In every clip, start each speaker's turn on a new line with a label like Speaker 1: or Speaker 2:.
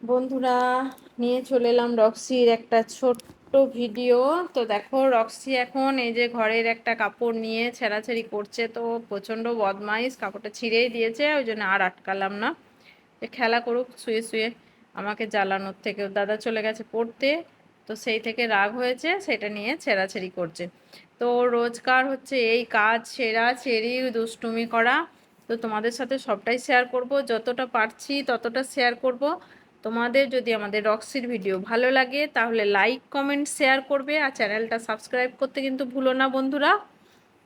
Speaker 1: বন্ধুরা, নিয়ে চলে এলাম রক্সির একটা ছোট্ট ভিডিও। তো দেখো, রক্সি এখন এই যে ঘরের একটা কাপড় নিয়ে ছেঁড়াছেড়ি করছে, তো প্রচণ্ড বদমাইশ, কাপড়টা ছিঁড়েই দিয়েছে, ওই জন্য আর আটকালাম না। খেলা করুক, শুয়ে শুয়ে আমাকে জ্বালানোর থেকে। দাদা চলে গেছে পড়তে, তো সেই থেকে রাগ হয়েছে, সেটা নিয়ে ছেঁড়াছেড়ি করছে। তো রোজকার হচ্ছে এই কাজ, ছেঁড়া ছেড়ি, দুষ্টুমি করা। তো তোমাদের সাথে সবটাই শেয়ার করব, যতটা পারছি ততটা শেয়ার করব। তোমাদের যদি আমাদের রক্সির ভিডিও ভালো লাগে, তাহলে লাইক কমেন্ট শেয়ার করবে আর চ্যানেলটা সাবস্ক্রাইব করতে কিন্তু ভুলো না বন্ধুরা।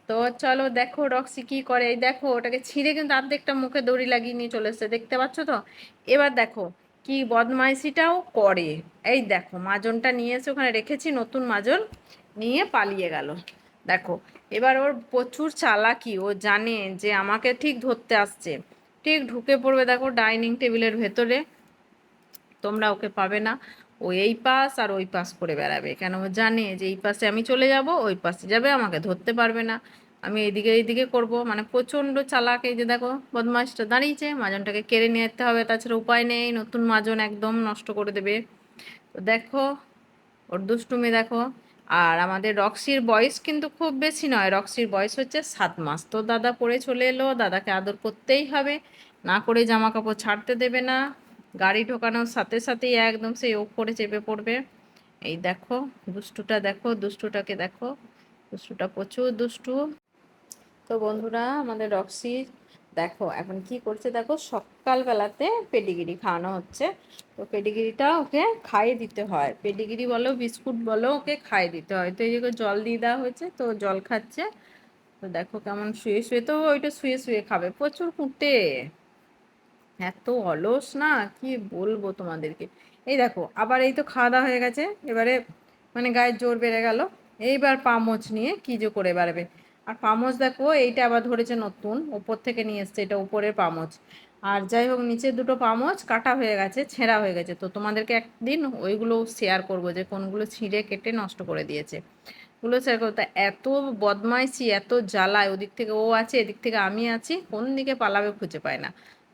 Speaker 1: তো চলো দেখো রক্সি কি করে। এই দেখো, ওটাকে ছিঁড়ে কিন্তু আর্ধেকটা মুখে দড়ি লাগিয়ে নিয়ে চলে এসছে, দেখতে পাচ্ছ তো? এবার দেখো কি বদমাইশিটাও করে। এই দেখো, মাজনটা নিয়ে এসে ওখানে রেখেছি, নতুন মাজন নিয়ে পালিয়ে গেল। দেখো, এবার ওর প্রচুর চালাকি, ও জানে যে আমাকে ঠিক ধরতে আসছে। ঠিক ঢুকে পড়বে দেখো ডাইনিং টেবিলের ভেতরে। তোমরা ওকে পাবে না। ও এই পাশ আর ওই পাশ করে বেড়াবে। কেন ও জানে যে এই পাশে আমি চলে যাব, ওই পাশে যাবে, আমাকে ধরতে পারবে না। আমি এইদিকে এইদিকে করব। মানে প্রচণ্ড চালাক এই যে দেখো বদমাসটা দাঁড়িয়েছে। মাজনটাকে কেড়ে নিয়ে যেতে হবে। তাছাড়া উপায় নেই। নতুন মাজন একদম নষ্ট করে দেবে। তো দেখো, ওর দুষ্টুমি দেখো। আর আমাদের রক্সির বয়স কিন্তু খুব বেশি নয়। রক্সির বয়স হচ্ছে সাত মাস। তো দাদা পরে চলে এলো। দাদাকে আদর করতেই হবে। না করে জামা কাপড় ছাড়তে দেবে না। গাড়ি ঢোকানোর সাথে সাথেই একদম সেই ওপরে চেপে পড়বে। এই দেখো, দুষ্টুটা দেখো, দুষ্টুটাকে দেখো। দুষ্টুটা প্রচুর দুষ্টু। তো বন্ধুরা, আমাদের রক্সি দেখো এখন কি করছে, দেখো সকালবেলাতে পেডিগিরি খাওয়ানো হচ্ছে। তো পেডিগিরিটা ওকে খাইয়ে দিতে হয়। পেডিগিরি বলো, বিস্কুট বলো, ওকে খাইয়ে দিতে হয়। তো এই যে জল দিয়ে দেওয়া হয়েছে, তো জল খাচ্ছে। তো দেখো কেমন শুয়ে শুয়ে, তো ওইটা শুয়ে শুয়ে খাবে। প্রচুর কুটে এত অলস না? কি বলব তোমাদেরকে? এই দেখো, আবার এই তো খাওয়া দাওয়া হয়ে গেছে। এবারে মানে গায়ের জোর বেড়ে গেল। এইবার পামচ নিয়ে কি যে করে বেড়াবে? আর পামচ দেখো, এইটা আবার ধরেছে নতুন। ওপর থেকে নিয়ে এসছে, এটা উপরের পামচ আর যাই হোক, নিচে দুটো পামচ কাটা হয়ে গেছে, ছেঁড়া হয়ে গেছে। তো তোমাদেরকে একদিন ওইগুলো শেয়ার করব যে কোনগুলো ছিঁড়ে কেটে নষ্ট করে দিয়েছে। ওগুলো শেয়ার করব। তা এত বদমাইশি, এত জ্বালায়। ওদিক থেকে ও আছে, এদিক থেকে আমি আছি। কোন দিকে পালাবে খুঁজে পায় না।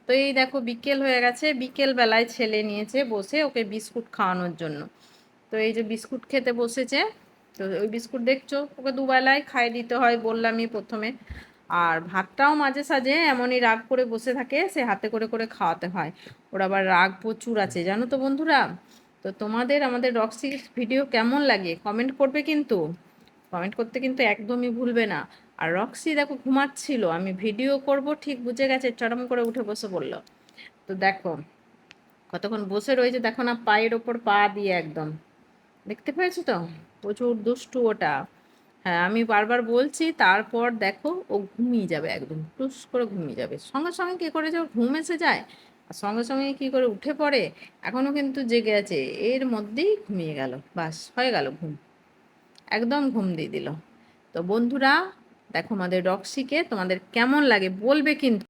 Speaker 1: তো এই দেখো বিকেল হয়ে গেছে বিকেল বেলায় ছেলে নিয়েছে বসে ওকে বিস্কুট খাওয়ানোর জন্য। তো এই যে বিস্কুট খেতে বসেছে, তো ওই বিস্কুট দেখছ? ওকে দুবেলায় খাইয়ে দিতে হয় বললামই প্রথমে। আর ভাতটাও মাঝে সাঝে এমনই রাগ করে বসে থাকে, সে হাতে করে করে খাওয়াতে হয়। ওর আবার রাগ প্রচুর আছে, জানো তো বন্ধুরা? তো তোমাদের, আমাদের রক্সি ভিডিও কেমন লাগে? কমেন্ট করবে কিন্তু। কমেন্ট করতে কিন্তু একদমই ভুলবে না। আর রক্সি দেখো ঘুমাচ্ছিল, আমি ভিডিও করব, ঠিক বুঝে গেছে, চরম করে উঠে বসে বলল তো দেখো, কতক্ষণ বসে রয়েছে দেখো না, পায়ের ওপর পা দিয়ে একদম। দেখতে পেয়েছ তো? প্রচুর দুষ্টু ওটা। হ্যাঁ আমি বারবার বলছি, তারপর দেখো ও ঘুমিয়ে যাবে একদম, টুস করে ঘুমিয়ে যাবে। সঙ্গে সঙ্গে কী করে যে ঘুম এসে যায়, আর সঙ্গে সঙ্গে কী করে উঠে পড়ে, এখনও কিন্তু জেগে আছে, এর মধ্যেই ঘুমিয়ে গেল, বাস, হয়ে গেল ঘুম। একদম ঘুম দিয়ে দিল। তো বন্ধুরা দেখো আমাদের রক্সিকে তোমাদের কেমন লাগে বলবে কিন্তু।